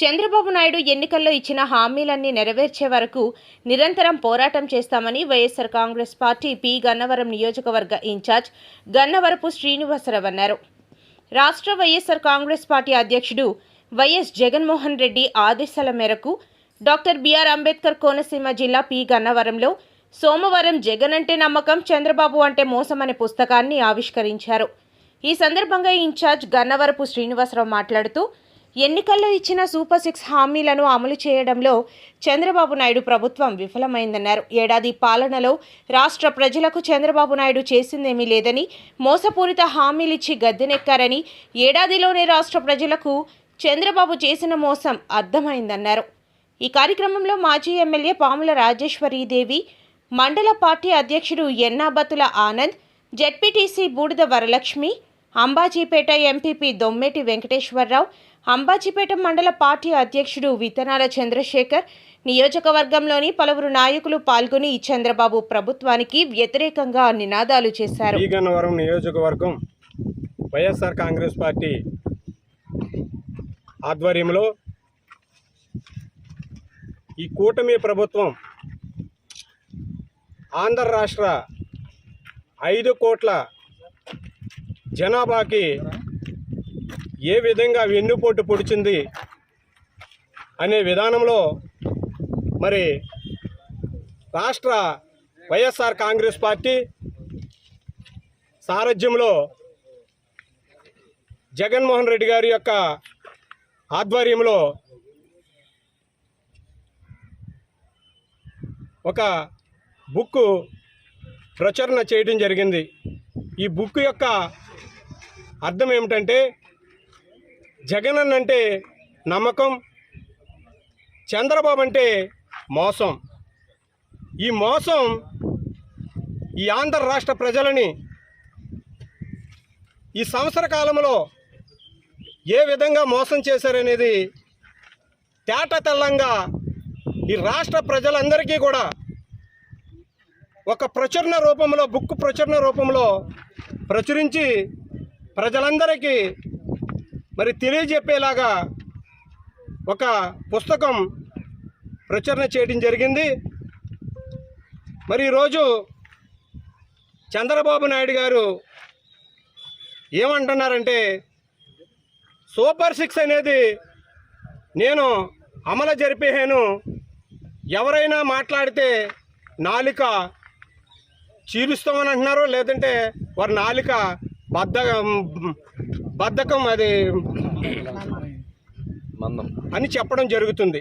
చంద్రబాబు నాయుడు ఎన్నికల్లో ఇచ్చిన హామీలన్నీ నెరవేర్చే వరకు నిరంతరం పోరాటం చేస్తామని వైఎస్సార్ కాంగ్రెస్ పార్టీ పి. గన్నవరం నియోజకవర్గ ఇన్ఛార్జ్ గన్నవరపు శ్రీనివాసరావు అన్నారు. రాష్ట్ర వైఎస్సార్ కాంగ్రెస్ పార్టీ అధ్యక్షుడు వైఎస్ జగన్మోహన్ రెడ్డి ఆదేశాల మేరకు డాక్టర్ బిఆర్ అంబేద్కర్ కోనసీమ జిల్లా పి. గన్నవరంలో సోమవారం జగన్ అంటే నమ్మకం చంద్రబాబు అంటే మోసం అనే పుస్తకాన్ని ఆవిష్కరించారు. ఈ సందర్భంగా ఇన్ఛార్జ్ గన్నవరపు శ్రీనివాసరావు మాట్లాడుతూ ఎన్నికల్లో ఇచ్చిన సూపర్ సిక్స్ హామీలను అమలు చేయడంలో చంద్రబాబు నాయుడు ప్రభుత్వం విఫలమైందన్నారు. ఏడాది పాలనలో రాష్ట్ర ప్రజలకు చంద్రబాబు నాయుడు చేసిందేమీ లేదని మోసపూరిత హామీలిచ్చి గద్దెనెక్కారని ఏడాదిలోనే రాష్ట్ర ప్రజలకు చంద్రబాబు చేసిన మోసం అర్థమైందన్నారు. ఈ కార్యక్రమంలో మాజీ ఎమ్మెల్యే పాముల రాజేశ్వరీదేవి మండల పార్టీ అధ్యక్షుడు ఎన్నాబతుల ఆనంద్ జెడ్పీటీసీ బూడిద వరలక్ష్మి అంబాజీపేట ఎంపీపీ దొమ్మేటి వెంకటేశ్వరరావు అంబాజీపేట మండల పార్టీ అధ్యక్షుడు విత్తనాల చంద్రశేఖర్ నియోజకవర్గంలోని పలువురు నాయకులు పాల్గొని చంద్రబాబు ప్రభుత్వానికి వ్యతిరేకంగా నినాదాలు చేశారు. గన్నవరం నియోజకవర్గం వైఎస్ఆర్ కాంగ్రెస్ పార్టీ ఆధ్వర్యంలో ఈ కూటమి ప్రభుత్వం ఆంధ్ర రాష్ట్ర ఐదు కోట్ల జనాభాకి ఏ విధంగా వెన్నుపోటు పొడిచింది అనే విధానంలో మరి రాష్ట్ర వైఎస్ఆర్ కాంగ్రెస్ పార్టీ సారథ్యంలో జగన్మోహన్ రెడ్డి గారి యొక్క ఆధ్వర్యంలో ఒక బుక్ ప్రచురణ చేయడం జరిగింది. ఈ బుక్ యొక్క అర్థం ఏమిటంటే జగన్ అంటే నమ్మకం చంద్రబాబు అంటే మోసం. ఈ మోసం ఈ ఆంధ్ర రాష్ట్ర ప్రజలని ఈ సంవత్సర కాలంలో ఏ విధంగా మోసం చేశారనేది తేట తెల్లంగా ఈ రాష్ట్ర ప్రజలందరికీ కూడా ఒక ప్రచురణ రూపంలో బుక్ ప్రచురణ రూపంలో ప్రచురించి ప్రజలందరికీ మరి తెలియజెప్పేలాగా ఒక పుస్తకం ప్రచురణ చేయడం జరిగింది. మరి ఈరోజు చంద్రబాబు నాయుడు గారు ఏమంటున్నారంటే సూపర్ సిక్స్ అనేది నేను అమలు జరిపేహాను. ఎవరైనా మాట్లాడితే నాలిక చీలుస్తామని అంటున్నారు లేదంటే వారి నాలిక బద్ద బద్ధకం అది అని చెప్పడం జరుగుతుంది.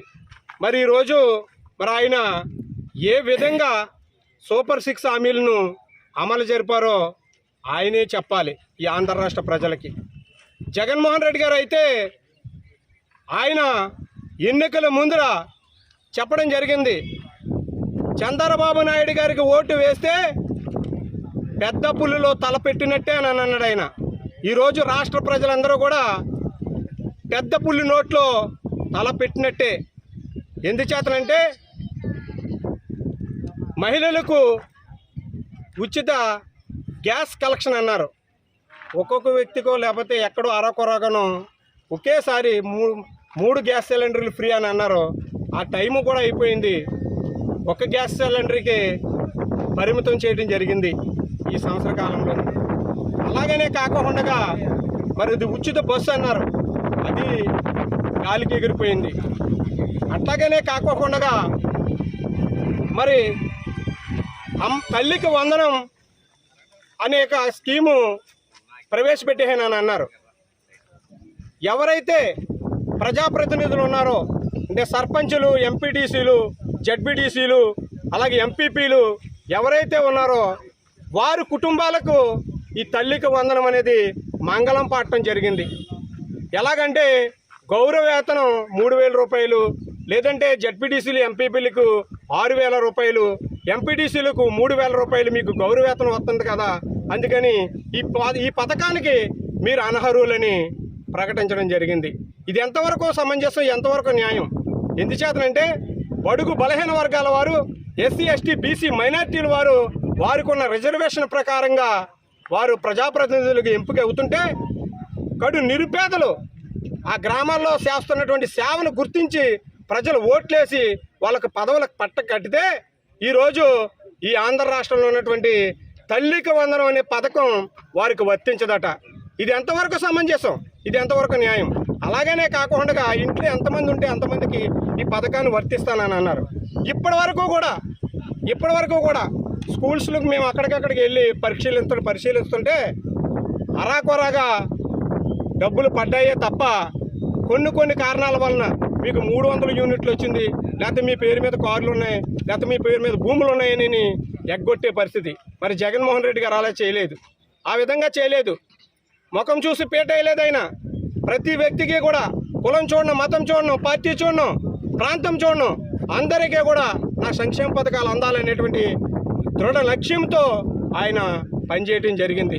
మరి ఈరోజు మరి ఆయన ఏ విధంగా సూపర్ సిక్స్ హామీలను అమలు జరిపారో ఆయనే చెప్పాలి ఈ ఆంధ్ర రాష్ట్ర ప్రజలకి. జగన్మోహన్ రెడ్డి గారు అయితే ఆయన ఎన్నికల ముందర చెప్పడం జరిగింది. చంద్రబాబు నాయుడు గారికి ఓటు వేస్తే పెద్ద పుల్లులో తల పెట్టినట్టే అని అన్నాడు ఆయన. ఈరోజు రాష్ట్ర ప్రజలందరూ కూడా పెద్ద పుల్లి నోట్లో తల పెట్టినట్టే. ఎందుచేతనంటే మహిళలకు ఉచిత గ్యాస్ కలెక్షన్ అన్నారు. ఒక్కొక్క వ్యక్తికో లేకపోతే ఎక్కడో అరకొరగనో ఒకేసారి మూడు గ్యాస్ సిలిండర్లు ఫ్రీ అని అన్నారు. ఆ టైము కూడా అయిపోయింది. ఒక గ్యాస్ సిలిండర్కి పరిమితం చేయడం జరిగింది ఈ సంవత్సర కాలంలో. అలాగనే కాకుండా మరి ఇది ఉచిత బస్సు అన్నారు. అది గాలికి ఎగిరిపోయింది. అట్లాగనే కాకోకుండా మరి తల్లికి వందనం అనేక స్కీము ప్రవేశపెట్టేనని అన్నారు. ఎవరైతే ప్రజాప్రతినిధులు ఉన్నారో అంటే సర్పంచులు ఎంపీటీసీలు జడ్పీటీసీలు అలాగే ఎంపీపీలు ఎవరైతే ఉన్నారో వారు కుటుంబాలకు ఈ తల్లికి వందనం అనేది మంగళం పాడటం జరిగింది. ఎలాగంటే గౌరవేతనం మూడు వేల రూపాయలు లేదంటే జడ్పీటీసీలు ఎంపీపీలకు ఆరు వేల రూపాయలు ఎంపీటీసీలకు మూడు వేల రూపాయలు మీకు గౌరవేతనం వస్తుంది కదా? అందుకని ఈ ప- ఈ పథకానికి మీరు అనర్హులని ప్రకటించడం జరిగింది. ఇది ఎంతవరకు సమంజసం ఎంతవరకు న్యాయం? ఎందుచేతనంటే బడుగు బలహీన వర్గాల వారు ఎస్సీ ఎస్టీ బీసీ మైనార్టీల వారు వారికి ఉన్న రిజర్వేషన్ ప్రకారంగా వారు ప్రజాప్రతినిధులకు ఎంపిక అవుతుంటే కడు నిరుపేదలు ఆ గ్రామాల్లో చేస్తున్నటువంటి సేవను గుర్తించి ప్రజలు ఓట్లేసి వాళ్ళకు పదవులకు పట్ట కట్టితే ఈరోజు ఈ ఆంధ్ర రాష్ట్రంలో ఉన్నటువంటి తల్లికి వందనం అనే పథకం వారికి వర్తించదట. ఇది ఎంతవరకు సమంజసం? ఇది ఎంతవరకు న్యాయం? అలాగనే కాకుండా ఇంట్లో ఎంతమంది ఉంటే అంతమందికి ఈ పథకాన్ని వర్తిస్తానని అన్నారు. ఇప్పటి వరకు కూడా ఇప్పటి వరకు కూడా స్కూల్స్లకు మేము అక్కడికక్కడికి వెళ్ళి పరిశీలిస్తు పరిశీలిస్తుంటే అరాకొరాగా డబ్బులు పడ్డాయే తప్ప కొన్ని కొన్ని కారణాల వలన మీకు మూడు వందల యూనిట్లు వచ్చింది లేకపోతే మీ పేరు మీద కార్లు ఉన్నాయి లేకపోతే మీ పేరు మీద భూములు ఉన్నాయని ఎగ్గొట్టే పరిస్థితి. మరి జగన్మోహన్ రెడ్డి గారు అలా చేయలేదు. ఆ విధంగా చేయలేదు. ముఖం చూసి పీట ఆయన. ప్రతి వ్యక్తికి కూడా కులం చూడడం మతం చూడడం పార్టీ చూడడం ప్రాంతం చూడడం అందరికీ కూడా నా సంక్షేమ పథకాలు అందాలనేటువంటి దృఢ లక్ష్యంతో ఆయన పనిచేయటం జరిగింది.